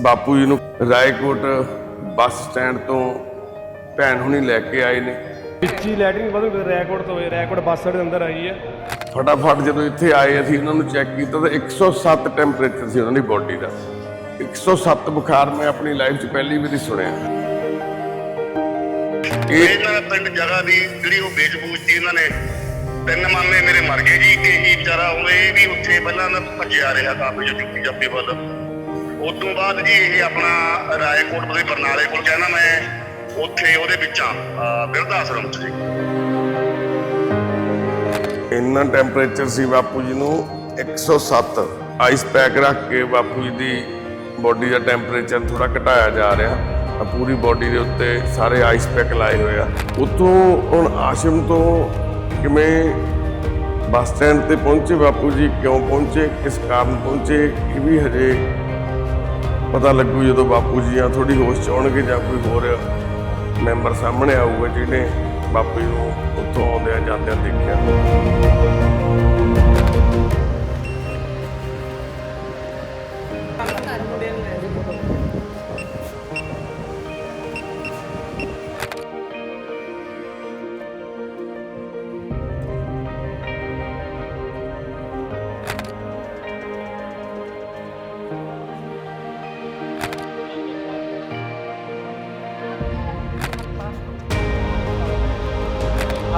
ਬਾਪੂ ਜੀ ਨੂੰ ਰਾਏਕੋਟ ਬੱਸ ਸਟੈਂਡ ਤੋਂ ਭੈਣ ਹੁਣੀ ਲੈ ਕੇ ਆਏ ਨੇ। ਵਿੱਚੀ ਲੈਟਰਿੰਗ ਵਧੂ ਰੈਕੋਰਡ ਤੋਂ ਹੋਏ ਰੈਕੋਰਡ ਬੱਸ ਦੇ ਅੰਦਰ ਆਈ ਹੈ। ਫਟਾਫਟ ਜਦੋਂ ਇੱਥੇ ਆਏ ਅਸੀਂ ਉਹਨਾਂ ਨੂੰ ਚੈੱਕ ਕੀਤਾ ਤਾਂ 107 ਟੈਂਪਰੇਚਰ ਸੀ ਉਹਨਾਂ ਦੀ ਬੋਡੀ ਦਾ। 107 ਬੁਖਾਰ ਮੈਂ ਆਪਣੀ ਲਾਈਫ 'ਚ ਪਹਿਲੀ ਵਾਰੀ ਸੁਣਿਆ। ਇਹ ਇਹਨਾਂ ਪਿੰਡ ਜਗ੍ਹਾ ਦੀ ਜਿਹੜੀ ਉਹ ਵੇਚ-ਬੂਝ ਸੀ ਇਹਨਾਂ ਨੇ। ਤਿੰਨ ਮਾਮੇ ਮੇਰੇ ਮਰ ਗਏ ਜੀ ਤੇ ਇਹ ਵਿਚਾਰਾ ਉਹ ਇਹ ਵੀ ਉੱਥੇ ਪਹਿਲਾਂ ਨਾ ਭੱਜਿਆ ਰਿਹਾ ਕਾਫੀ ਜੋ ਚੁੱਕੀ ਜਾਪੇ ਵੱਲ। ਉਸ ਤੋਂ ਬਾਅਦ ਜੀ ਇਹ ਆਪਣਾ ਰਾਏਕੋਟ ਦੇ ਬਰਨਾਲੇ ਕੋਲ ਕਹਿੰਦਾ ਮੈਂ ਉੱਥੇ ਉਹਦੇ ਵਿੱਚਾਂ, ਅਹ ਬਿਰਧ ਆਸ਼ਰਮ ਚ ਜੀ। ਇੰਨਾ ਟੈਂਪਰੇਚਰ ਸੀ ਬਾਪੂ ਜੀ ਨੂੰ 107 ਆਈਸ ਪੈਕ ਰੱਖ ਕੇ ਬਾਪੂ ਜੀ ਦੀ ਬੋਡੀ ਦਾ ਟੈਂਪਰੇਚਰ ਥੋੜਾ ਘਟਾਇਆ ਜਾ ਰਿਹਾ। ਆ ਪੂਰੀ ਬੋਡੀ ਦੇ ਉੱਤੇ ਸਾਰੇ ਆਈਸ ਪੈਕ ਲਾਏ ਹੋਏ ਆ। ਉੱਥੋਂ ਹੁਣ ਆਸ਼ਰਮ ਤੋਂ ਕਿਵੇਂ ਬੱਸ ਸਟੈਂਡ ਤੇ ਪਹੁੰਚੇ ਬਾਪੂ ਜੀ, ਕਿਉਂ ਪਹੁੰਚੇ, ਕਿਸ ਕਾਰਨ ਪਹੁੰਚੇ, ਇਹ ਵੀ ਹਜੇ ਪਤਾ ਲੱਗੂ ਜਦੋਂ ਬਾਪੂ ਜੀ ਆ ਥੋੜੀ ਹੋਸ਼ ਚ ਆਉਣਗੇ ਜਾਂ ਕੋਈ ਹੋਰ ਮੈਂਬਰ ਸਾਹਮਣੇ ਆਊਗਾ ਜਿਹਨੇ ਬਾਪੂ ਜੀ ਨੂੰ ਉੱਥੋਂ ਆਉਂਦਿਆਂ ਜਾਂਦਿਆਂ ਦੇਖਿਆ।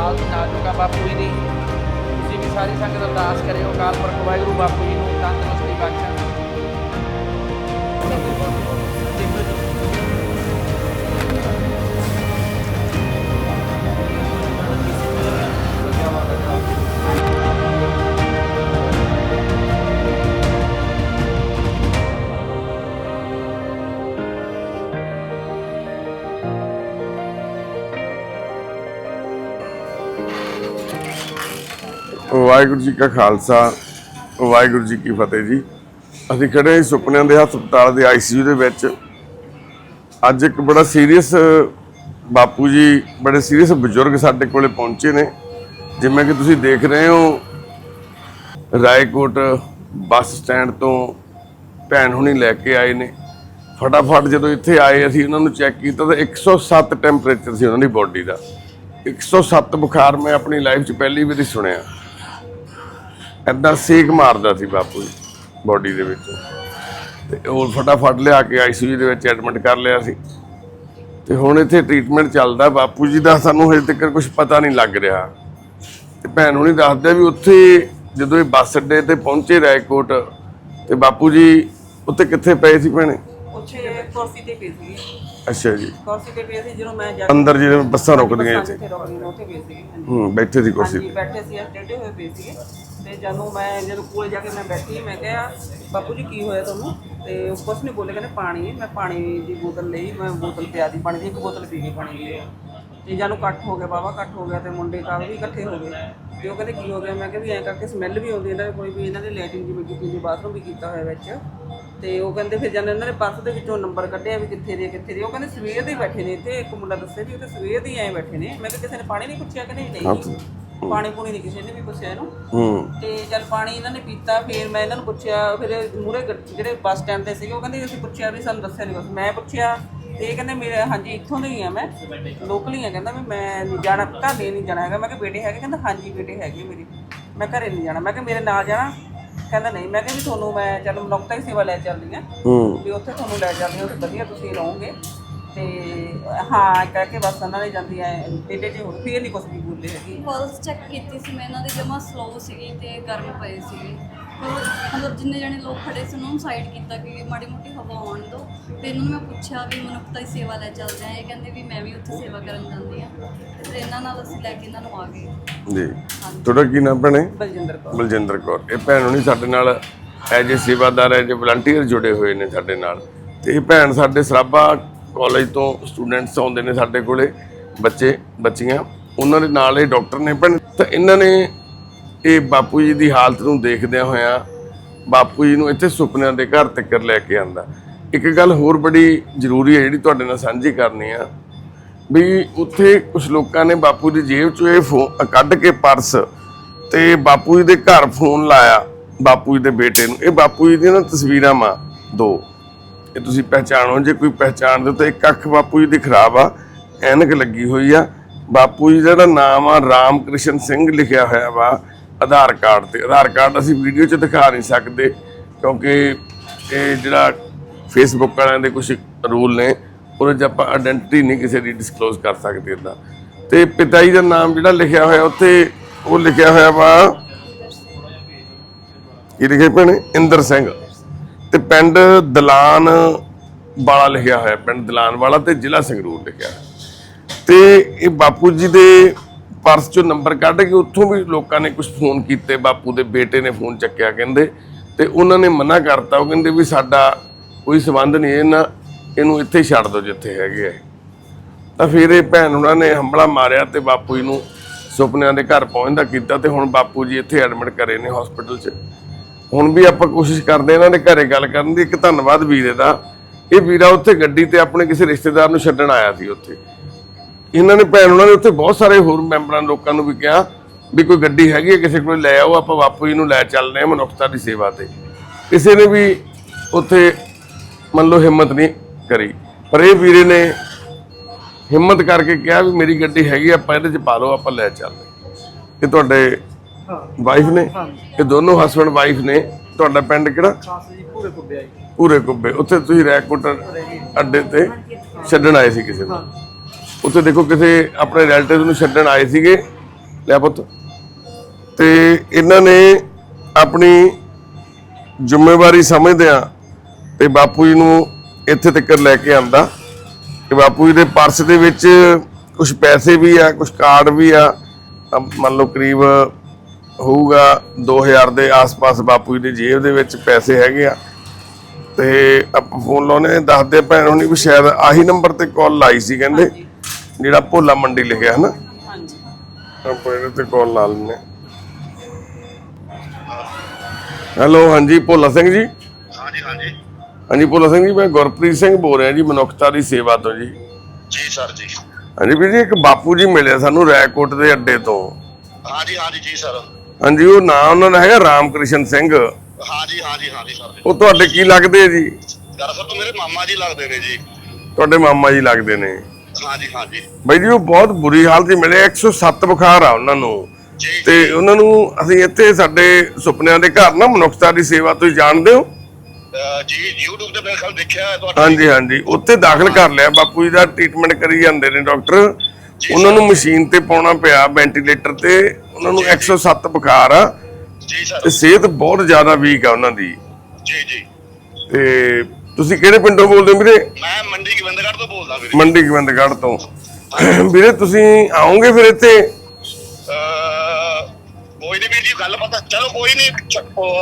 ਹਾਲ ਨਾਜ਼ੁਕਾ ਬਾਪੂ ਜੀ ਦੀ। ਤੁਸੀਂ ਵੀ ਸਾਰੀ ਸੰਗਤ ਅਰਦਾਸ ਕਰਿਓ। ਕਾਲ ਪੁਰਖ ਵਾਹਿਗੁਰੂ ਬਾਪੂ ਜੀ ਨੂੰ ਤੰਦਰੁਸਤੀ ਬਖਸ਼ਣ। ਵਾਹਿਗੁਰੂ ਜੀ ਕਾ ਖਾਲਸਾ, ਵਾਹਿਗੁਰੂ ਜੀ ਕੀ ਫਤਿਹ ਜੀ। ਅਸੀਂ ਖੜੇ ਸੁਪਨਿਆਂ ਦੇ ਹਸਪਤਾਲ ਦੇ ਆਈਸੀਯੂ ਦੇ ਵਿੱਚ। ਅੱਜ ਇੱਕ ਬੜਾ ਸੀਰੀਅਸ ਬਾਪੂ ਜੀ, ਬੜੇ ਸੀਰੀਅਸ ਬਜ਼ੁਰਗ ਸਾਡੇ ਕੋਲੇ ਪਹੁੰਚੇ ਨੇ। ਜਿਵੇਂ ਕਿ ਤੁਸੀਂ ਦੇਖ ਰਹੇ ਹੋ, ਰਾਏਕੋਟ ਬੱਸ ਸਟੈਂਡ ਤੋਂ ਭੈਣ ਹੁਣੀ ਲੈ ਕੇ ਆਏ ਨੇ। ਫਟਾਫਟ ਜਦੋਂ ਇੱਥੇ ਆਏ, ਅਸੀਂ ਉਹਨਾਂ ਨੂੰ ਚੈੱਕ ਕੀਤਾ ਤਾਂ 107 ਟੈਂਪਰੇਚਰ ਸੀ ਉਹਨਾਂ ਦੀ ਬੋਡੀ ਦਾ। 107 ਬੁਖਾਰ ਮੈਂ ਆਪਣੀ ਲਾਈਫ 'ਚ ਪਹਿਲੀ ਵਾਰੀ ਸੁਣਿਆ। ਐਦਾਂ ਸੇਕ ਮਾਰਦਾ ਸੀ ਬਾਪੂ ਜੀ ਬੋਡੀ ਦੇ ਵਿੱਚ। ਤੇ ਉਹ ਫਟਾਫਟ ਲਿਆ ਕੇ ਆਈਸੀਯੂ ਦੇ ਵਿੱਚ ਐਡਮਿਟ ਕਰ ਲਿਆ ਸੀ। ਤੇ ਹੁਣ ਇੱਥੇ ਟ੍ਰੀਟਮੈਂਟ ਚੱਲਦਾ ਬਾਪੂ ਜੀ ਦਾ ਸਾਨੂੰ ਹਜੇ ਤੱਕ ਕੁਝ ਪਤਾ ਨਹੀਂ ਲੱਗ ਰਿਹਾ। ਤੇ ਭੈਣ ਹੁਣੀ ਦੱਸਦੇ ਵੀ ਉੱਥੇ ਜਦੋਂ ਇਹ ਬੱਸ ਅੱਡੇ ਤੇ ਪਹੁੰਚੇ ਰਾਏਕੋਟ ਤੇ ਬਾਪੂ ਜੀ ਉੱਥੇ ਕਿੱਥੇ ਪਏ ਸੀ ਭੈਣੇ? ਉੱਥੇ ਕੁਰਸੀ ਤੇ ਪਈ ਸੀ ਅੱਛਾ ਜੀ। ਕੁਰਸੀ ਤੇ ਪਈ ਸੀ ਜਦੋਂ ਮੈਂ ਜਾ ਅੰਦਰ ਜਿਹੜੇ ਬੱਸਾਂ ਰੁਕਦੀਆਂ ਇੱਥੇ। ਹੂੰ ਬੈਠੇ ਸੀ ਕੁਰਸੀ ਤੇ। ਬੈਠੇ ਸੀ ਟੇਢੇ ਹੋਏ ਪਏ ਸੀ ਤੇ ਜਦੋਂ ਮੈਂ ਜਦੋਂ ਕੋਲ ਜਾ ਕੇ ਮੈਂ ਬੈਠੀ, ਮੈਂ ਕਿਹਾ, ਬਾਪੂ ਜੀ, ਕੀ ਹੋਇਆ ਤੁਹਾਨੂੰ? ਤੇ ਉਹ ਕੁਛ ਨਹੀਂ ਬੋਲੇ ਕਹਿੰਦੇ, ਪਾਣੀ, ਮੈਂ ਪਾਣੀ ਦੀ ਬੋਤਲ ਲਈ, ਮੈਂ ਬੋਤਲ ਪਿਆ ਦੀ, ਪਾਣੀ ਦੀ, ਇੱਕ ਬੋਤਲ ਪੀ ਗਈ ਪਾਣੀ ਦੀ। ਤੇ ਜਦੋਂ ਇਕੱਠ ਹੋ ਗਿਆ ਬਾਬਾ ਇਕੱਠ ਹੋ ਗਿਆ ਤੇ ਮੁੰਡੇ ਕਾਲ ਵੀ ਇਕੱਠੇ ਹੋ ਗਏ। ਤੇ ਉਹ ਕਹਿੰਦੇ, ਕੀ ਹੋ ਗਿਆ? ਮੈਂ ਕਿਹਾ ਵੀ ਐਂ ਕਰਕੇ ਸਮੈਲ ਵੀ ਆਉਂਦੀ ਇਹਨਾਂ ਦੇ ਕੋਈ ਵੀ ਇਹਨਾਂ ਨੇ ਲੈਟਿੰਗ ਜਿਵੇਂ ਕੀਤੀ ਜੀ ਬਾਥਰੂਮ ਵੀ ਕੀਤਾ ਹੋਇਆ ਵਿੱਚ। ਤੇ ਉਹ ਕਹਿੰਦੇ, ਫਿਰ ਜਦੋਂ ਇਹਨਾਂ ਨੇ ਪਰਸ ਦੇ ਵਿੱਚੋਂ ਨੰਬਰ ਕੱਢਿਆ ਵੀ ਕਿੱਥੇ ਦੇ ਕਿੱਥੇ ਦੇ। ਉਹ ਕਹਿੰਦੇ, ਸਵੇਰ ਦੇ ਹੀ ਬੈਠੇ ਨੇ ਇੱਥੇ, ਇੱਕ ਮੁੰਡਾ ਦੱਸੇ ਵੀ ਉੱਥੇ ਸਵੇਰ ਦੇ ਐਂ ਬੈਠੇ ਨੇ। ਮੈਂ ਕਿਹਾ, ਕਿਸੇ ਨੇ ਪਾਣੀ ਨਹੀਂ ਪੁੱਛਿਆ ਕਿ ਨਹੀਂ? ਨਹੀਂ ਪਾਣੀ ਪੂਣੀ ਨਹੀਂ ਕਿਸੇ ਨੇ ਵੀ ਪੁੱਛਿਆ ਇਹਨੂੰ। ਹੂੰ। ਤੇ ਜਦ ਪਾਣੀ ਇਹਨਾਂ ਨੇ ਪੀਤਾ ਫਿਰ ਮੈਂ ਇਹਨਾਂ ਨੂੰ ਪੁੱਛਿਆ ਫਿਰ ਮੂਰੇ ਜਿਹੜੇ ਬੱਸ ਸਟੈਂਡ ਤੇ ਸੀਗੇ ਉਹ ਕਹਿੰਦੇ ਅਸੀਂ ਪੁੱਛਿਆ ਵੀ ਸਾਨੂੰ ਦੱਸਿਆ ਨਹੀਂ ਕੁਛ। ਮੈਂ ਪੁੱਛਿਆ ਤੇ ਇਹ ਕਹਿੰਦੇ ਮੇਰੇ ਹਾਂਜੀ ਇੱਥੋਂ ਦੇ ਹੀ ਆ ਮੈਂ। ਲੋਕਲ ਹੀ ਆ ਕਹਿੰਦਾ ਵੀ ਮੈਂ ਨਹੀਂ ਜਾਣਾ ਘਰੇ ਨਹੀਂ ਜਾਣਾ ਹੈਗਾ। ਮੈਂ ਕਿਹਾ ਬੇਟੇ ਹੈਗੇ? ਕਹਿੰਦਾ ਹਾਂਜੀ ਬੇਟੇ ਹੈਗੇ ਮੇਰੇ। ਮੈਂ ਘਰੇ ਨਹੀਂ ਜਾਣਾ। ਮੈਂ ਕਿਹਾ ਮੇਰੇ ਨਾਲ ਜਾਣਾ? ਕਹਿੰਦਾ ਨਹੀਂ। ਮੈਂ ਕਿਹਾ ਵੀ ਤੁਹਾਨੂੰ ਮੈਂ ਚੱਲ ਮਨੁੱਖਤਾ ਹੀ ਸੇਵਾ ਲੈ ਚੱਲਦੀ ਆ। ਹੂੰ। ਵੀ ਉੱਥੇ ਤੁਹਾਨੂੰ ਲੈ ਜਾਂਦੀ ਹਾਂ ਵਧੀਆ ਤੁਸੀਂ ਰਹੋਗੇ। ਤੇ ਹਾਂ ਕਹਿ ਕੇ ਬਸ ਉਹਨਾਂ ਨੇ ਜਾਂਦੀ ਐ ਟੇਡੇ ਜਿਹੇ ਹੋ ਗਏ ਫਿਰ ਨਹੀਂ ਕੁਝ ਵੀ ਬੋਲੇ ਹੈਗੀ। ਪਲਸ ਚੈੱਕ ਕੀਤੀ ਸੀ ਮੈਂ ਇਹਨਾਂ ਦੀ ਜਮਾ ਸਲੋ ਸੀਗੀ ਤੇ ਗਰਮ ਪਏ ਸੀਗੇ। ਤੇ ਉਹ ਮਤਲਬ ਜਿੰਨੇ ਜਣੇ ਲੋਕ ਖੜੇ ਸੀ ਉਹਨਾਂ ਨੂੰ ਸਾਈਡ ਕੀਤਾ ਕਿ ਮਾੜੀ ਮੋਟੀ ਹਵਾ ਆਉਣ ਦਿਓ ਤੇ ਇਹਨਾਂ ਨੂੰ ਮੈਂ ਪੁੱਛਿਆ ਵੀ ਮਨੁੱਖਤਾ ਦੀ ਸੇਵਾ ਲੈ ਚੱਲਦੇ ਆ। ਇਹ ਕਹਿੰਦੇ ਵੀ ਮੈਂ ਵੀ ਉੱਥੇ ਸੇਵਾ ਕਰਨ ਜਾਂਦੀ ਆ। ਤੇ ਫਿਰ ਇਹਨਾਂ ਨਾਲ ਅਸੀਂ ਲੈ ਕੇ ਇਹਨਾਂ ਨੂੰ ਆ ਗਏ। ਜੀ। ਤੁਹਾਡਾ ਕੀ ਨਾਮ ਭੈਣੇ? ਬਲਜਿੰਦਰ ਕੌਰ। ਬਲਜਿੰਦਰ ਕੌਰ। ਇਹ ਭੈਣ ਹੁਣੀ ਸਾਡੇ ਨਾਲ ਐਜ ਏ ਸੇਵਾਦਾਰ ਐਜ ਏ ਵਲੰਟੀਅਰ ਜੁੜੇ ਹੋਏ ਨੇ ਸਾਡੇ ਨਾਲ। ਤੇ ਇਹ ਭੈਣ ਸਾਡੇ ਸਰਾਭਾ ਕਾਲਜ ਤੋਂ ਸਟੂਡੈਂਟਸ ਆਉਂਦੇ ਨੇ ਸਾਡੇ ਕੋਲੇ, ਬੱਚੇ, ਬੱਚੀਆਂ। ਉਹਨਾਂ ਦੇ ਨਾਲ ਇਹ ਡਾਕਟਰ ਨੇ ਭੈਣ, ਤਾਂ ਇਹਨਾਂ ਨੇ ਇਹ ਬਾਪੂ ਜੀ ਦੀ ਹਾਲਤ ਨੂੰ ਦੇਖਦਿਆਂ ਹੋਇਆਂ ਬਾਪੂ ਜੀ ਨੂੰ ਇੱਥੇ ਸੁਪਨਿਆਂ ਦੇ ਘਰ ਤੱਕ ਲੈ ਕੇ ਆਂਦਾ। ਇੱਕ ਗੱਲ ਹੋਰ ਬੜੀ ਜ਼ਰੂਰੀ ਹੈ ਜਿਹੜੀ ਤੁਹਾਡੇ ਨਾਲ ਸਾਂਝੀ ਕਰਨੀ ਆ, ਵੀ ਉੱਥੇ ਕੁਝ ਲੋਕਾਂ ਨੇ ਬਾਪੂ ਦੀ ਜੇਬ ਚੋਂ ਇਹ ਫੋਨ ਕੱਢ ਕੇ ਪਰਸ ਤੇ ਬਾਪੂ ਜੀ ਦੇ ਘਰ ਫੋਨ ਲਾਇਆ, ਬਾਪੂ ਜੀ ਦੇ ਬੇਟੇ ਨੂੰ। ਇਹ ਬਾਪੂ ਜੀ ਦੀਆਂ ਨਾ ਤਸਵੀਰਾਂ ਮਾ ਦੋ। ਇਹ ਤੁਸੀਂ ਪਹਿਚਾਣੋ, ਜੇ ਕੋਈ ਪਹਿਚਾਣਦੇ ਤਾਂ ਇੱਕ ਅੱਖ ਬਾਪੂ ਜੀ ਦੀ ਖਰਾਬ ਆ, ਐਨਕ ਲੱਗੀ ਹੋਈ ਆ। ਬਾਪੂ ਜੀ ਦਾ ਨਾਮ ਆ ਰਾਮ ਕ੍ਰਿਸ਼ਨ ਸਿੰਘ ਲਿਖਿਆ ਹੋਇਆ ਵਾ, ਆਧਾਰ ਕਾਰਡ ਤੇ। ਆਧਾਰ ਕਾਰਡ ਅਸੀਂ ਵੀਡੀਓ 'ਚ ਦਿਖਾ ਨਹੀਂ ਸਕਦੇ, ਕਿਉਂਕਿ ਇਹ ਜਿਹੜਾ ਫੇਸਬੁੱਕ ਵਾਲਿਆਂ ਦੇ ਕੁਝ ਰੂਲ ਨੇ, ਉਹਦੇ 'ਚ ਆਪਾਂ ਆਇਡੈਂਟੀ ਨਹੀਂ ਕਿਸੇ ਦੀ ਡਿਸਕਲੋਜ਼ ਕਰ ਸਕਦੇ ਇਦਾਂ ਤੇ ਪਿਤਾ ਜੀ ਦਾ ਨਾਮ ਜਿਹੜਾ ਲਿਖਿਆ ਹੋਇਆ, ਉੱਥੇ ਉਹ ਲਿਖਿਆ ਹੋਇਆ ਵਾ, ਕੀ ਲਿਖੇ ਭੈਣੇ? ਇੰਦਰ ਸਿੰਘ। ਤੇ ਪਿੰਡ ਦਲਾਨ ਵਾਲਾ ਲਿਖਿਆ ਹੋਇਆ, ਪਿੰਡ ਦਲਾਨ ਵਾਲਾ ਤੇ ਜ਼ਿਲ੍ਹਾ ਸੰਗਰੂਰ ਲਿਖਿਆ ਤੇ ਇਹ ਬਾਪੂ ਜੀ ਦੇ ਪਰਸ ਚੋਂ ਨੰਬਰ ਕੱਢ ਕੇ ਉੱਥੋਂ ਵੀ ਲੋਕਾਂ ਨੇ ਕੁਝ ਫੋਨ ਕੀਤੇ, ਬਾਪੂ ਦੇ ਬੇਟੇ ਨੇ ਫੋਨ ਚੱਕਿਆ ਕਹਿੰਦੇ, ਤੇ ਉਹਨਾਂ ਨੇ ਮਨਾ ਕਰਤਾ, ਉਹ ਕਹਿੰਦੇ ਵੀ ਸਾਡਾ ਕੋਈ ਸਬੰਧ ਨਹੀਂ, ਇਹਨਾਂ, ਇਹਨੂੰ ਇੱਥੇ ਛੱਡ ਦਿਓ ਜਿੱਥੇ ਹੈਗੇ ਆ। ਤਾਂ ਫਿਰ ਇਹ ਭੈਣ ਉਹਨਾਂ ਨੇ ਹੰਬਲਾ ਮਾਰਿਆ ਤੇ ਬਾਪੂ ਜੀ ਨੂੰ ਸੁਪਨਿਆਂ ਦੇ ਘਰ ਪਹੁੰਚਦਾ ਕੀਤਾ ਤੇ ਹੁਣ ਬਾਪੂ ਜੀ ਇੱਥੇ ਐਡਮਿਟ ਕਰੇ ਨੇ ਹਸਪੀਟਲ 'ਚ। ਹੁਣ ਵੀ ਆਪਾਂ ਕੋਸ਼ਿਸ਼ ਕਰਦੇ ਇਹਨਾਂ ਦੇ ਘਰੇ ਗੱਲ ਕਰਨ ਦੀ। ਇੱਕ ਧੰਨਵਾਦ ਵੀਰੇ ਦਾ। ਇਹ ਵੀਰਾ ਉੱਥੇ ਗੱਡੀ ਤੇ ਆਪਣੇ ਕਿਸੇ ਰਿਸ਼ਤੇਦਾਰ ਨੂੰ ਛੱਡਣ ਆਇਆ ਸੀ ਉੱਥੇ। ਇਹਨਾਂ ਨੇ ਭੈਣ ਉਹਨਾਂ ਨੇ ਉੱਥੇ ਬਹੁਤ ਸਾਰੇ ਹੋਰ ਮੈਂਬਰਾਂ ਲੋਕਾਂ ਨੂੰ ਵੀ ਕਿਹਾ ਵੀ ਕੋਈ ਗੱਡੀ ਹੈਗੀ ਹੈ, ਕਿਸੇ ਕੋਲ ਲੈ ਆਓ, ਆਪਾਂ ਬਾਪੂ ਜੀ ਨੂੰ ਲੈ ਚੱਲਦੇ ਹਾਂ ਮਨੁੱਖਤਾ ਦੀ ਸੇਵਾ ਤੇ। ਕਿਸੇ ਨੇ ਵੀ ਉੱਥੇ ਮੰਨ ਲਓ ਹਿੰਮਤ ਨਹੀਂ ਕਰੀ। ਪਰ ਇਹ ਵੀਰੇ ਨੇ ਹਿੰਮਤ ਕਰਕੇ ਕਿਹਾ ਵੀ ਮੇਰੀ ਗੱਡੀ ਹੈਗੀ ਆਪਾਂ ਇਹਦੇ ਚ ਪਾ ਲਓ, ਆਪਾਂ ਲੈ ਚੱਲਦੇ ਇਹ ਤੁਹਾਡੇ ਵਾਈਫ ਨੇ? ਇਹ ਦੋਨੋਂ ਹਸਬੰਡ ਵਾਈਫ ਨੇ? ਤੁਹਾਡਾ ਪਿੰਡ ਕਿਹੜਾ? ਖਾਸ ਜੀ ਪੂਰੇ ਕੁੱਬੇ ਆਈ ਪੂਰੇ ਕੁੱਬੇ ਉੱਥੇ ਤੁਸੀਂ ਰੈਕੋਟ ਅੱਡੇ ਤੇ ਛੱਡਣ ਆਏ ਸੀ ਕਿਸੇ ਨੂੰ? ਉੱਥੇ ਦੇਖੋ ਕਿਸੇ ਆਪਣੇ ਰਿਲੇਟਿਵ ਨੂੰ ਛੱਡਣ ਆਏ ਸੀਗੇ? ਲੈ ਪੁੱਤ। ਤੇ ਇਹਨਾਂ ਨੇ ਆਪਣੀ ਜ਼ਿੰਮੇਵਾਰੀ ਸਮਝਦਿਆਂ ਤੇ ਬਾਪੂ ਜੀ ਨੂੰ ਇੱਥੇ ਤੱਕ ਲੈ ਕੇ ਆਂਦਾ। ਕਿ ਬਾਪੂ ਜੀ ਦੇ ਪਰਸ ਦੇ ਵਿੱਚ ਕੁਝ ਪੈਸੇ ਵੀ ਆ ਕੁਝ ਕਾਰਡ ਵੀ ਆ। ਤਾਂ ਮੰਨ ਲਓ ਕਰੀਬ ਹੋਊਗਾ 2000 ਦੇ ਆਸ-ਪਾਸ ਬਾਪੂ ਜੀ ਦੀ ਜੇਬ ਦੇ ਵਿੱਚ ਪੈਸੇ ਹੈਗੇ ਆ। ਤੇ ਆਪਾਂ ਫੋਨ ਲਾਉਨੇ ਦੱਸਦੇ ਭੈਣ ਹੁਣੀ ਵੀ ਸ਼ਾਇਦ ਆਹੀ ਨੰਬਰ ਤੇ ਕਾਲ ਲਾਈ ਸੀ ਕਹਿੰਦੇ ਜਿਹੜਾ ਭੋਲਾ ਮੰਡੀ ਲਿਖਿਆ ਹੈ ਨਾ ਹਾਂਜੀ। ਆਪਾਂ ਇਹਦੇ ਤੇ ਕਾਲ ਲਾ ਲੈਂਦੇ ਹੈਲੋ ਹਾਂਜੀ ਭੋਲਾ ਸਿੰਘ ਜੀ? ਹਾਂਜੀ ਹਾਂਜੀ। ਹਾਂਜੀ ਭੋਲਾ ਸਿੰਘ ਜੀ ਮੈਂ ਗੁਰਪ੍ਰੀਤ ਸਿੰਘ ਬੋਲ ਰਿਹਾ ਜੀ ਮਨੁੱਖਤਾ ਦੀ ਸੇਵਾ ਤੋਂ ਜੀ। ਜੀ ਸਰ ਜੀ। ਹਾਂਜੀ ਵੀਰ ਜੀ ਇੱਕ ਬਾਪੂ ਜੀ ਮਿਲੇ ਸਾਨੂੰ ਰੈਕੋਟ ਦੇ ਅੱਡੇ ਤੋਂ। ਹਾਂਜੀ ਹਾਂਜੀ ਜੀ ਸਰ। ਹਾਂਜੀ ਉਹ ਨਾਮ ਉਹਨਾਂ ਦਾ ਹੈਗਾ ਰਾਮਕ੍ਰਿਸ਼ਨ ਸਿੰਘ। ਹਾਂਜੀ ਹਾਂਜੀ ਹਾਂਜੀ ਸਰ। ਉਹ ਤੁਹਾਡੇ ਕੀ ਲੱਗਦੇ ਜੀ? ਦਰਅਸਲ ਤੋਂ ਮੇਰੇ ਮਾਮਾ ਜੀ ਲੱਗਦੇ ਨੇ ਜੀ। ਤੁਹਾਡੇ ਮਾਮਾ ਜੀ ਲੱਗਦੇ ਨੇ। ਹਾਂਜੀ ਹਾਂਜੀ। ਬਾਈ ਜੀ ਉਹ ਬਹੁਤ ਬੁਰੀ ਹਾਲਤ 'ਚ ਮਿਲੇ 107 ਬੁਖਾਰ ਆ ਉਹਨਾਂ ਨੂੰ। ਤੇ ਉਹਨਾਂ ਨੂੰ ਅਸੀਂ ਇੱਥੇ ਸਾਡੇ ਸੁਪਨਿਆਂ ਦੇ ਘਰ ਨਾ ਮਨੁੱਖਤਾ ਦੀ ਸੇਵਾ ਤੁਸੀਂ ਜਾਣਦੇ ਹੋ? ਜੀ YouTube ਤੇ ਮੇਰੇ ਖਿਆਲ ਦੇਖਿਆ ਹੈ ਤੁਹਾਡਾ। ਹਾਂਜੀ ਹਾਂਜੀ। ਉੱਥੇ ਦਾਖਲ ਕਰ ਲਿਆ ਬਾਪੂ ਜੀ ਦਾ ਟ੍ਰੀਟਮੈਂਟ ਕਰੀ ਜਾਂਦੇ ਨੇ ਡਾਕਟਰ। ਉਹਨਾਂ ਨੂੰ ਮਸ਼ੀਨ ਤੇ ਪਾਉਣਾ ਪਿਆ ਵੈਂਟੀਲੇਟਰ ਤੇ। ਉਹਨਾਂ ਨੂੰ 107 ਬੁਖਾਰ ਆ। ਜੀ ਸਰ। ਤੇ ਸਿਹਤ ਬਹੁਤ ਜ਼ਿਆਦਾ ਵੀਕ ਆ ਉਹਨਾਂ ਦੀ। ਜੀ ਜੀ। ਤੇ ਤੁਸੀਂ ਕਿਹੜੇ ਪਿੰਡੋਂ ਬੋਲਦੇ ਹੋ ਵੀਰੇ? ਮੈਂ ਮੰਡੀ ਗੋਬਿੰਦਗੜ੍ਹ ਤੋਂ ਬੋਲਦਾ ਵੀਰੇ। ਮੰਡੀ ਗੋਬਿੰਦਗੜ੍ਹ ਤੋਂ। ਵੀਰੇ ਤੁਸੀਂ ਆਓਗੇ ਫਿਰ ਇੱਥੇ? ਕੋਈ ਨਹੀਂ ਵੀਰ ਜੀ ਗੱਲ ਪਤਾ ਚਲੋ ਕੋਈ ਨਹੀਂ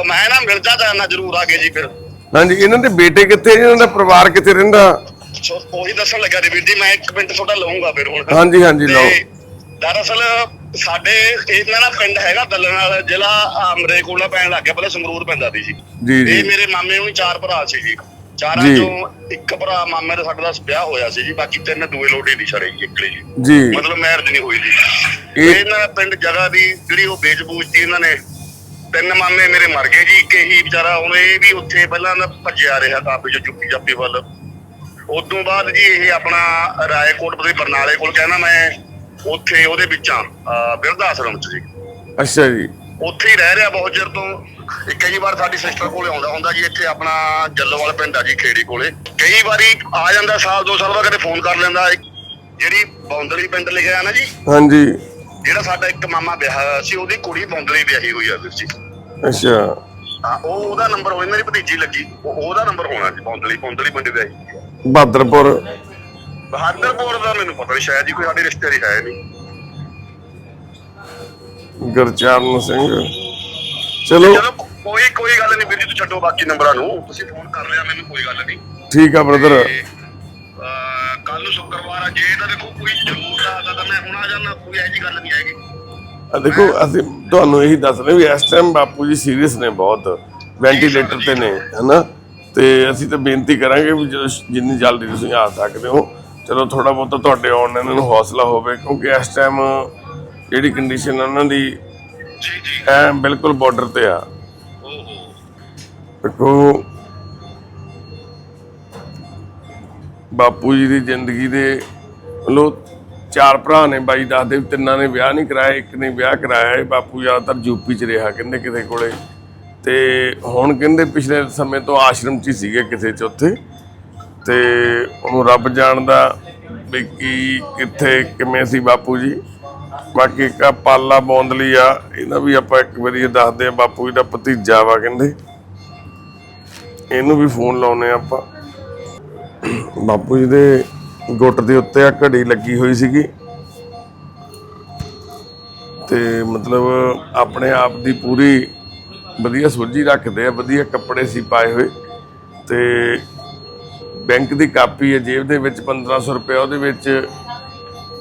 ਮੈਂ ਨਾ ਮਿਲਦਾ ਤਾਂ ਨਾ ਜ਼ਰੂਰ ਆ ਕੇ ਜੀ ਫਿਰ। ਹਾਂਜੀ ਇਹਨਾਂ ਦੇ ਬੇਟੇ ਕਿੱਥੇ ਇਹਨਾਂ ਦਾ ਪਰਿਵਾਰ ਕਿੱਥੇ ਰਹਿੰਦਾ? ਉਹੀ ਦੱਸਣ ਲੱਗਾ ਜੀ ਵੀਰ ਜੀ ਮੈਂ ਇੱਕ ਮਿੰਟ ਤੁਹਾਡਾ ਲਵਾਂਗਾ ਫਿਰ ਹੁਣ। ਹਾਂਜੀ ਹਾਂਜੀ ਲਓ। ਤੇ ਦਰਅਸਲ ਸਾਡੇ ਇਹਨਾਂ ਦਾ ਪਿੰਡ ਹੈਗਾ ਦਲਨਾਲ ਜ਼ਿਲ੍ਹਾ ਅਮਰੇਕੋਲਾ ਪੈਣ ਲੱਗ ਗਿਆ ਪਹਿਲਾਂ ਸੰਗਰੂਰ ਪੈਂਦਾ ਸੀ। ਜੀ ਜੀ ਜੀ। ਇਹ ਮੇਰੇ ਮਾਮੇ ਨੂੰ ਚਾਰ ਭਰਾ ਸੀ ਜੀ ਚਾਰਾਂ ਜੀ। ਚੋਂ ਇੱਕ ਭਰਾ ਮਾਮੇ ਦਾ ਸਾਡਾ ਦਾ ਵਿਆਹ ਹੋਇਆ ਸੀ ਜੀ ਬਾਕੀ ਤਿੰਨ ਦੂਏ ਲੋਡੇ ਦੀ ਛੜੇ ਜੀ ਇਕਲੇ ਜੀ। ਜੀ। ਮਤਲਬ ਮੈਰਿਜ ਨਹੀਂ ਹੋਈ ਜੀ। ਇਹ- ਇਹਨਾਂ ਦਾ ਪਿੰਡ ਜਗ੍ਹਾ ਦੀ ਜਿਹੜੀ ਉਹ ਵੇਚ-ਬੂਚਤੀ ਇਹਨਾਂ ਨੇ ਤਿੰਨ ਮਾਮੇ ਮੇਰੇ ਮਰ ਗਏ ਜੀ ਕਿ ਹੀ ਵਿਚਾਰਾ ਹੁਣ ਇਹ ਵੀ ਉੱਥੇ ਪਹਿਲਾਂ ਨਾ ਭੱਜਿਆ ਰਿਹਾ ਕਾਫੀ ਜੋ ਚੁੱਪੀ ਚਾਪੀ ਵੱਲ। ਉਦੋਂ ਬਾਅਦ ਜੀ ਇਹ ਆਪਣਾ ਰਾਏਕੋਟ ਦੇ ਬਰਨਾਲੇ ਕੋਲ ਕਹਿੰਦਾ ਮੈਂ ਉੱਥੇ ਉਹਦੇ ਵਿੱਚਾਂ ਬਿਰਧ ਆਸ਼ਰਮ ਚ ਜੀ। ਅੱਛਾ ਜੀ। ਉੱਥੇ ਹੀ ਰਹਿ ਰਿਹਾ ਬਹੁਤ ਚਿਰ ਤੋਂ। ਇਹ ਕਈ ਵਾਰ ਸਾਡੀ ਸਿਸਟਰ ਕੋਲੇ ਆਉਂਦਾ ਹੁੰਦਾ ਜੀ ਇੱਥੇ ਆਪਣਾ ਜੱਲੋਵਾਲ ਪਿੰਡ ਆ ਜੀ ਖੇੜੀ ਕੋਲੇ। ਕਈ ਵਾਰੀ ਆ ਜਾਂਦਾ ਸਾਲ ਦੋ ਸਾਲ ਬਾਅਦ ਕਦੇ ਫੋਨ ਕਰ ਲੈਂਦਾ। ਜਿਹੜੀ ਬੌਂਦਲੀ ਪਿੰਡ ਲਿਖਿਆ ਨਾ ਜੀ ਹਾਂਜੀ। ਜਿਹੜਾ ਸਾਡਾ ਇੱਕ ਮਾਮਾ ਵਿਆਹ ਸੀ ਉਹਦੀ ਕੁੜੀ ਬੌਂਦਲੀ ਵਿਆਹੀ ਹੋਈ ਆ ਵੀਰ ਜੀ। ਅੱਛਾ। ਹਾਂ ਉਹ ਉਹਦਾ ਨੰਬਰ ਹੋਈ ਮੇਰੀ ਭਤੀਜੀ ਲੱਗੀ ਉਹ- ਉਹਦਾ ਨੰਬਰ ਹੋਣਾ ਜੀ ਬੌਂਦਲੀ ਬੌਂਦਲੀ ਪਿੰਡ ਵਿਆਹੀ। ਬਹਾਦਰਪੁਰ। ਬਹਾਦਰਪੁਰ ਦਾ ਮੈਨੂੰ ਪਤਾ ਨਹੀਂ ਸ਼ਾਇਦ ਹੀ ਕੋਈ ਸਾਡੀ ਰਿਸ਼ਤੇਦਾਰੀ ਹੈ ਨਹੀਂ ਗੁਰਚਰਨ ਸਿੰਘ। ਚਲੋ। ਚਲੋ ਕੋਈ ਕੋਈ ਗੱਲ ਨਹੀਂ ਵੀਰ ਜੀ ਤੂੰ ਛੱਡੋ ਬਾਕੀ ਨੰਬਰਾਂ ਨੂੰ। ਤੁਸੀਂ ਫੋਨ ਕਰ ਲਿਆ ਮੈਨੂੰ ਕੋਈ ਗੱਲ ਨਹੀਂ ਠੀਕ ਆ ਬ੍ਰਦਰ ਕੱਲ ਨੂੰ ਸ਼ੁੱਕਰਵਾਰ ਆ ਜੇ ਤਾਂ ਦੇਖੋ ਕੋਈ ਜ਼ਰੂਰ ਆਦਾ ਤਾਂ ਮੈਂ ਹੁਣ ਆ ਜਾਣਾ ਕੋਈ ਜੀ ਗੱਲ ਨਹੀਂ ਆਏਗੀ ਆ ਦੇਖੋ ਅਸੀਂ ਤੁਹਾਨੂੰ ਇਹੀ ਦੱਸ ਰਹੇ ਵੀ ਇਸ ਟਾਈਮ ਬਾਪੂ ਜੀ ਸੀਰੀਅਸ ਨੇ ਬਹੁਤ ਵੈਂਟੀਲੇਟਰ ਤੇ ਨੇ ਹਨਾ? ਤੇ ਅਸੀਂ ਤਾਂ ਬੇਨਤੀ ਕਰਾਂਗੇ ਵੀ ਜਦੋਂ ਜਿੰਨੀ ਜਲਦੀ ਤੁਸੀਂ ਆ ਸਕਦੇ ਹੋ ਚਲੋ ਥੋੜਾ ਬਹੁਤਾ ਤੁਹਾਡੇ ਆਉਣ ਨਾਲ ਇਹਨਾਂ ਨੂੰ ਹੌਸਲਾ ਹੋਵੇ ਕਿਉਂਕਿ ਇਸ ਟਾਈਮ ਜਿਹੜੀ ਕੰਡੀਸ਼ਨ ਉਹਨਾਂ ਦੀ ਜੀ ਜੀ। ਐ ਬਿਲਕੁਲ ਬਾਰਡਰ ਤੇ ਆ। ਦੇਖੋ ਬਾਪੂ ਜੀ ਦੀ ਜ਼ਿੰਦਗੀ ਦੇ ਲੋ ਚਾਰ ਭਰਾ ਨੇ ਬਾਈ ਦੱਸਦੇ ਤਿੰਨਾਂ ਨੇ ਵਿਆਹ ਨਹੀਂ ਕਰਾਇਆ ਇੱਕ ਨੇ ਵਿਆਹ ਕਰਾਇਆ ਹੈ ਬਾਪੂ ਜ਼ਿਆਦਾਤਰ ਯੂਪੀ 'ਚ ਰਿਹਾ ਕਹਿੰਦੇ ਕਿਤੇ ਕੋਲੇ। ਤੇ ਹੁਣ ਕਹਿੰਦੇ ਪਿਛਲੇ ਸਮੇਂ ਤੋਂ ਆਸ਼ਰਮ 'ਚ ਹੀ ਸੀਗੇ ਕਿਸੇ 'ਚ ਉੱਥੇ। ਤੇ ਉਹਨੂੰ ਰੱਬ ਜਾਣਦਾ ਵੀ ਕੀ, ਕਿੱਥੇ, ਕਿਵੇਂ ਸੀ ਬਾਪੂ ਜੀ। ਬਾਕੀ ਇੱਕ ਪਾਲਾ ਬੋਂਦਲੀ ਆ, ਇਹਦਾ ਵੀ ਆਪਾਂ ਇੱਕ ਵਾਰੀ ਦੱਸਦੇ ਆ, ਬਾਪੂ ਜੀ ਦਾ ਭਤੀਜਾ ਵਾ ਕਹਿੰਦੇ। ਇਹਨੂੰ ਵੀ ਫੋਨ ਲਾਉਨੇ ਆ ਆਪਾਂ। ਬਾਪੂ ਜੀ ਦੇ ਗੁੱਟ ਦੇ ਉੱਤੇ ਆ ਘੜੀ ਲੱਗੀ ਹੋਈ ਸੀਗੀ। ਤੇ ਮਤਲਬ ਆਪਣੇ ਆਪ ਦੀ ਪੂਰੀ ਵਧੀਆ ਸੋਝੀ ਰੱਖਦੇ ਆ, ਵਧੀਆ ਕੱਪੜੇ ਸੀ ਪਾਏ ਹੋਏ। ਤੇ ਬੈਂਕ ਦੀ ਕਾਪੀ ਹੈ, ਜੇਬ ਦੇ ਵਿੱਚ 1500 ਰੁਪਏ, ਉਹਦੇ ਵਿੱਚ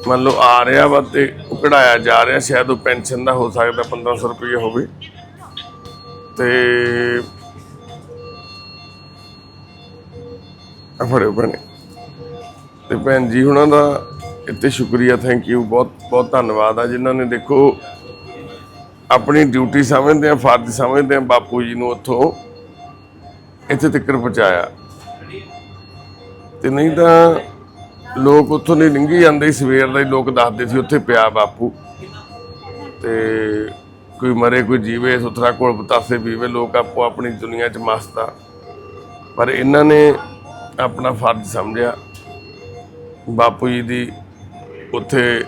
ਮੰਨ ਲਓ ਆ ਰਿਹਾ ਵਾ ਤੇ ਉਹ ਕਢਾਇਆ ਜਾ ਰਿਹਾ, ਸ਼ਾਇਦ ਉਹ ਪੈਨਸ਼ਨ ਦਾ ਹੋ ਸਕਦਾ 1500 ਰੁਪਏ ਹੋਵੇ। ਤੇ ਆ ਫੜਿਓ ਭੈਣੇ। ਤੇ ਭੈਣ ਜੀ ਉਹਨਾਂ ਦਾ ਇੱਥੇ ਸ਼ੁਕਰੀਆ ਥੈਂਕ ਯੂ ਬਹੁਤ ਬਹੁਤ ਧੰਨਵਾਦ ਆ। ਜਿਨ੍ਹਾਂ ਨੇ ਦੇਖੋ ਆਪਣੀ ਡਿਊਟੀ ਸਮਝਦੇ ਆ, ਫਰਜ਼ ਸਮਝਦੇ ਆ ਬਾਪੂ ਜੀ ਨੂੰ ਉੱਥੋਂ, ਇੱਥੇ ਤੱਕ ਪਹੁੰਚਾਇਆ। ਤੇ ਨਹੀਂ ਤਾਂ ਲੋਕ ਉੱਥੋਂ ਨਹੀਂ ਲੰਘੀ ਜਾਂਦੇ ਸਵੇਰ ਦਾ ਹੀ ਲੋਕ ਦੱਸਦੇ ਸੀ, ਉੱਥੇ ਪਿਆ ਬਾਪੂ। ਤੇ ਕੋਈ ਮਰੇ, ਕੋਈ ਜੀਵੇ, ਸੁਥਰਾ ਕੋਲ ਬਤਾਸੇ ਪੀਵੇ, ਲੋਕ ਆਪੋ ਆਪਣੀ ਦੁਨੀਆ 'ਚ ਮਸਤ ਆ। ਪਰ ਇਹਨਾਂ ਨੇ ਆਪਣਾ ਫਰਜ਼ ਸਮਝਿਆ। ਬਾਪੂ ਜੀ ਦੀ ਉੱਥੇ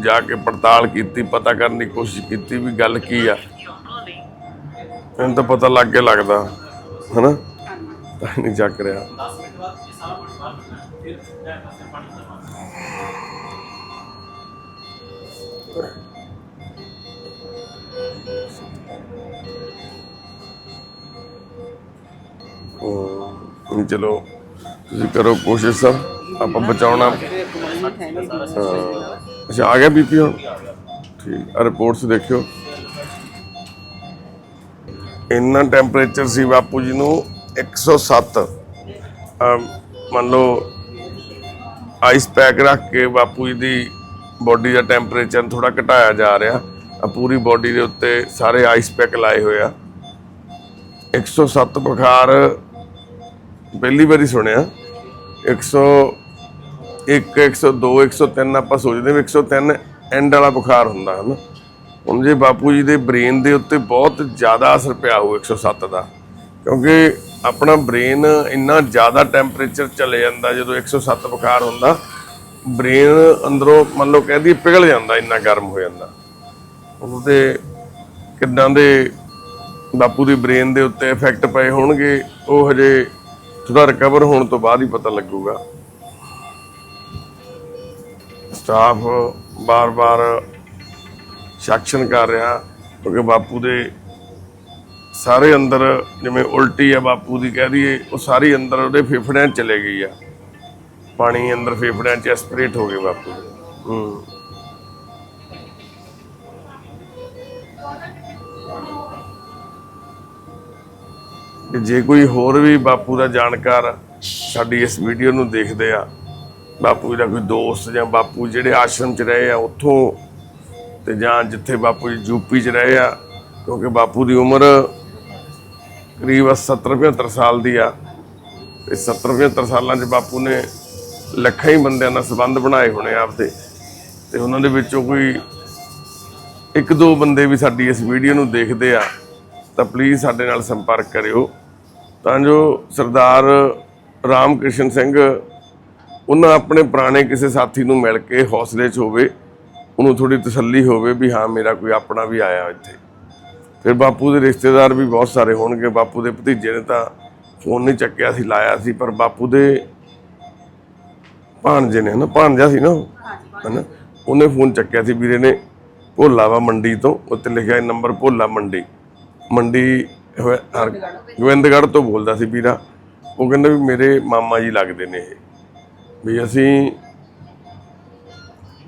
ਜਾ ਕੇ ਪੜਤਾਲ ਕੀਤੀ ਪਤਾ ਕਰਨ ਦੀ ਕੋਸ਼ਿਸ਼ ਕੀਤੀ ਵੀ ਗੱਲ ਕੀ ਆ। ਮੈਨੂੰ ਤਾਂ ਪਤਾ ਲੱਗ ਕੇ ਲੱਗਦਾ ਹਨਾ? ਤਾਂ ਨਹੀਂ ਚੱਕ ਰਿਹਾ। ਹਮ, ਚਲੋ ਤੁਸੀਂ ਕਰੋ ਕੋਸ਼ਿਸ਼ ਸਰ ਆਪਾਂ ਬਚਾਉਣਾ। ਹਾਂ। ਅੱਛਾ ਆ ਗਿਆ ਬੀਪੀ ਹੁਣ? ਠੀਕ ਆ ਰਿਪੋਰਟਸ ਦੇਖਿਓ। ਇੰਨਾ ਟੈਂਪਰੇਚਰ ਸੀ ਬਾਪੂ ਜੀ ਨੂੰ 107 ਅਮ, ਮੰਨ ਲਓ ਆਈਸ ਪੈਕ ਰੱਖ ਕੇ ਬਾਪੂ ਜੀ ਦੀ ਬੋਡੀ ਦਾ ਟੈਂਪਰੇਚਰ ਥੋੜਾ ਘਟਾਇਆ ਜਾ ਰਿਹਾ। ਆ ਪੂਰੀ ਬੋਡੀ ਦੇ ਉੱਤੇ ਸਾਰੇ ਆਈਸ ਪੈਕ ਲਾਏ ਹੋਏ ਆ। 107 ਬੁਖਾਰ ਪਹਿਲੀ ਵਾਰੀ ਸੁਣਿਆ। 100 1 102 103 ਆਪਾਂ ਸੋਚਦੇ ਵੀ 103 ਐਂਡ ਵਾਲਾ ਬੁਖਾਰ ਹੁੰਦਾ ਹੈ ਨਾ ਹੁਣ ਜੇ ਬਾਪੂ ਜੀ ਦੇ ਬ੍ਰੇਨ ਦੇ ਉੱਤੇ ਬਹੁਤ ਜ਼ਿਆਦਾ ਅਸਰ ਪਿਆ ਹੋਊ 107 ਦਾ, ਕਿਉਂਕਿ ਆਪਣਾ ਬ੍ਰੇਨ ਇੰਨਾ ਜ਼ਿਆਦਾ ਟੈਂਪਰੇਚਰ ਚਲੇ ਜਾਂਦਾ ਜਦੋਂ 107 ਬੁਖਾਰ ਹੁੰਦਾ ਬ੍ਰੇਨ ਅੰਦਰੋਂ ਮੰਨ ਲਓ ਕਹਿੰਦੀ ਪਿਘਲ ਜਾਂਦਾ, ਇੰਨਾ ਗਰਮ ਹੋ ਜਾਂਦਾ। ਉਹਦੇ ਕਿੱਦਾਂ ਦੇ ਬਾਪੂ ਦੀ ਬ੍ਰੇਨ ਦੇ ਉੱਤੇ ਇਫੈਕਟ ਪਏ ਹੋਣਗੇ, ਉਹ ਹਜੇ ਥੋੜਾ ਰਿਕਵਰ ਹੋਣ ਤੋਂ ਬਾਅਦ ਹੀ ਪਤਾ ਲੱਗੂਗਾ। ਸਟਾਫ ਬਾਰ-ਬਾਰ ਸੈਕਸ਼ਨ ਕਰ ਰਿਹਾ ਕਿਉਂਕਿ ਬਾਪੂ ਦੇ ਸਾਰੇ ਅੰਦਰ ਜਿਵੇਂ ਉਲਟੀ ਆ ਬਾਪੂ ਦੀ ਕਹਿ ਦਈਏ, ਉਹ ਸਾਰੀ ਅੰਦਰ ਉਹਦੇ ਫੇਫੜਿਆਂ 'ਚ ਚਲੇ ਗਈ ਆ। ਪਾਣੀ ਅੰਦਰ ਫੇਫੜਿਆਂ 'ਚ ਐਸਪੀਰੇਟ ਹੋ ਗਏ ਬਾਪੂ। ਦੇ ਹੂੰ। ਜੇ ਕੋਈ ਹੋਰ ਵੀ ਬਾਪੂ ਦਾ ਜਾਣਕਾਰ ਸਾਡੀ ਇਸ ਵੀਡੀਓ ਨੂੰ ਦੇਖਦੇ ਆ ਬਾਪੂ ਜੀ ਦਾ ਕੋਈ ਦੋਸਤ ਜਾਂ ਬਾਪੂ ਜਿਹੜੇ ਆਸ਼ਰਮ 'ਚ ਰਹੇ ਆ ਉੱਥੋਂ ਤੇ ਜਾਂ ਜਿੱਥੇ ਬਾਪੂ ਜੀ ਯੂਪੀ 'ਚ ਰਹੇ ਆ, ਕਿਉਂਕਿ ਬਾਪੂ ਦੀ ਉਮਰ ਕਰੀਬ 70 75 ਸਾਲ ਦੀ ਆ ਤੇ 70 75 ਸਾਲਾਂ 'ਚ ਬਾਪੂ ਨੇ ਲੱਖਾਂ ਹੀ ਬੰਦਿਆਂ ਨਾਲ ਸੰਬੰਧ ਬਣਾਏ ਹੋਣੇ ਆਪਦੇ ਤੇ ਉਹਨਾਂ ਦੇ ਵਿੱਚੋਂ ਕੋਈ ਇੱਕ ਦੋ ਬੰਦੇ ਵੀ ਸਾਡੀ ਇਸ ਵੀਡੀਓ ਨੂੰ ਦੇਖਦੇ ਆ, ਤਾਂ ਪਲੀਜ਼ ਸਾਡੇ ਨਾਲ ਸੰਪਰਕ ਕਰਿਓ। ਤਾਂ ਜੋ ਸਰਦਾਰ ਰਾਮਕ੍ਰਿਸ਼ਨ ਸਿੰਘ ਉਹਨਾਂ ਆਪਣੇ ਪੁਰਾਣੇ ਕਿਸੇ ਸਾਥੀ ਨੂੰ ਮਿਲ ਕੇ ਹੌਸਲੇ 'ਚ ਹੋਵੇ ਉਹਨੂੰ ਥੋੜੀ ਤਸੱਲੀ ਹੋਵੇ ਵੀ ਹਾਂ ਮੇਰਾ ਕੋਈ ਆਪਣਾ ਵੀ ਆਇਆ ਇੱਥੇ। ਫਿਰ ਬਾਪੂ ਦੇ ਰਿਸ਼ਤੇਦਾਰ ਵੀ ਬਹੁਤ ਸਾਰੇ ਹੋਣਗੇ। ਬਾਪੂ ਦੇ ਭਤੀਜੇ ਨੇ ਤਾਂ ਫੋਨ ਨਹੀਂ ਚੱਕਿਆ ਸੀ ਲਾਇਆ ਸੀ ਪਰ ਬਾਪੂ ਦੇ ਭਾਣਜੇ ਨੇ ਨਾ ਭਾਣਜਾ ਸੀ ਨਾ ਹਨਾ? ਉਹਨੇ ਫੋਨ ਚੱਕਿਆ ਸੀ ਵੀਰੇ ਨੇ ਭੋਲਾ ਵਾ ਮੰਡੀ ਤੋਂ ਉੱਤੇ ਲਿਖਿਆ ਨੰਬਰ ਭੋਲਾ ਮੰਡੀ। ਮੰਡੀ ਗੋਬਿੰਦਗੜ੍ਹ ਤੋਂ ਬੋਲਦਾ ਸੀ ਵੀਰਾ। ਉਹ ਕਹਿੰਦਾ ਵੀ ਮੇਰੇ ਮਾਮਾ ਜੀ ਲੱਗਦੇ ਨੇ ਇਹ। ਵੀ ਅਸੀਂ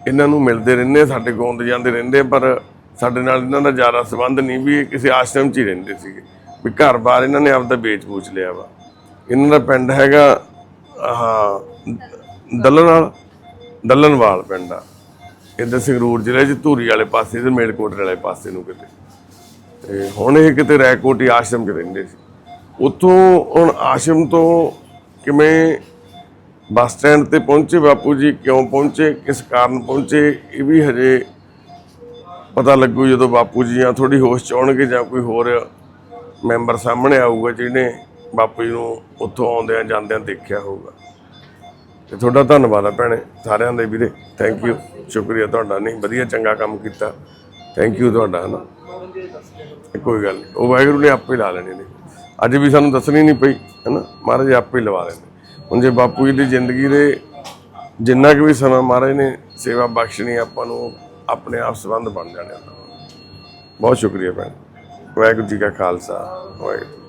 ਇਹਨਾਂ ਨੂੰ ਮਿਲਦੇ ਰਹਿੰਦੇ ਹਾਂ, ਸਾਡੇ ਗੋਂਦ ਜਾਂਦੇ ਰਹਿੰਦੇ ਪਰ ਸਾਡੇ ਨਾਲ ਇਹਨਾਂ ਦਾ ਜ਼ਿਆਦਾ ਸੰਬੰਧ ਨਹੀਂ ਵੀ ਇਹ ਕਿਸੇ ਆਸ਼ਰਮ 'ਚ ਹੀ ਰਹਿੰਦੇ ਸੀਗੇ। ਵੀ ਘਰ-ਬਾਰ ਇਹਨਾਂ ਨੇ ਆਪਦਾ ਵੇਚ-ਬੂਚ ਲਿਆ ਵਾ। ਇਹਨਾਂ ਦਾ ਪਿੰਡ ਹੈਗਾ ਆਹ ਦੱਲਣਵਾਲ ਦੱਲਣਵਾਲ ਪਿੰਡ ਆ। ਇੱਧਰ ਸੰਗਰੂਰ ਜ਼ਿਲ੍ਹੇ 'ਚ ਧੂਰੀ ਵਾਲੇ ਪਾਸੇ ਤੇ ਮੇਲਕੋਟ ਵਾਲੇ ਪਾਸੇ ਨੂੰ ਕਿਤੇ। ਤੇ ਹੁਣ ਇਹ ਕਿਤੇ ਰੈਕੋਟੀ ਆਸ਼ਰਮ 'ਚ ਰਹਿੰਦੇ ਸੀ। ਉੱਥੋਂ ਹੁਣ ਆਸ਼ਰਮ ਤੋਂ ਕਿਵੇਂ ਬੱਸ ਸਟੈਂਡ ਤੇ ਪਹੁੰਚੇ, ਬਾਪੂ ਜੀ ਕਿਉਂ ਪਹੁੰਚੇ, ਕਿਸ ਕਾਰਨ ਪਹੁੰਚੇ, ਇਹ ਵੀ ਹਜੇ ਪਤਾ ਲੱਗੂ ਜਦੋਂ ਬਾਪੂ ਜੀ ਜਾਂ ਥੋੜੀ ਹੋਸ਼ ਚ ਆਉਣਗੇ ਜਾਂ ਕੋਈ ਹੋਰ ਮੈਂਬਰ ਸਾਹਮਣੇ ਆਊਗਾ ਜਿਹਨੇ ਬਾਪੂ ਜੀ ਨੂੰ ਉੱਥੋਂ ਆਉਂਦਿਆਂ ਜਾਂਦਿਆਂ ਦੇਖਿਆ ਹੋਊਗਾ। ਤੇ ਤੁਹਾਡਾ ਧੰਨਵਾਦ ਆ ਭੈਣੇ, ਸਾਰਿਆਂ ਦੇ ਵੀਰੇ। ਥੈਂਕ ਯੂ ਸ਼ੁਕਰੀਆ ਤੁਹਾਡਾ। ਨਹੀਂ, ਵਧੀਆ, ਚੰਗਾ ਕੰਮ ਕੀਤਾ। ਥੈਂਕ ਯੂ ਤੁਹਾਡਾ, ਹਨਾ। ਇਹ ਕੋਈ ਗੱਲ ਨਹੀਂ ਉਹ ਵਾਹਿਗੁਰੂ ਨੇ ਆਪੇ ਲਾ ਲੈਣੇ ਨੇ। ਅੱਜ ਵੀ ਸਾਨੂੰ ਦੱਸਣੀ ਨਹੀਂ ਪਈ, ਹਨਾ। ਮਹਾਰਾਜ ਆਪੇ ਲਵਾ ਲੈਣੇ ਹੁਣ ਜੇ ਬਾਪੂ ਜੀ ਦੀ ਜ਼ਿੰਦਗੀ ਦੇ ਜਿੰਨਾ ਕੁ ਵੀ ਸਮਾਂ ਮਹਾਰਾਜ ਨੇ ਸੇਵਾ ਬਖਸ਼ਣੀ, ਆਪਾਂ ਨੂੰ ਆਪਣੇ ਆਪ ਸੰਬੰਧ ਬਣ ਜਾਣੇ ਬਹੁਤ ਸ਼ੁਕਰੀਆ ਭੈਣ। ਵਾਹਿਗੁਰੂ ਜੀ ਕਾ ਖਾਲਸਾ, ਵਾਹਿਗੁਰੂ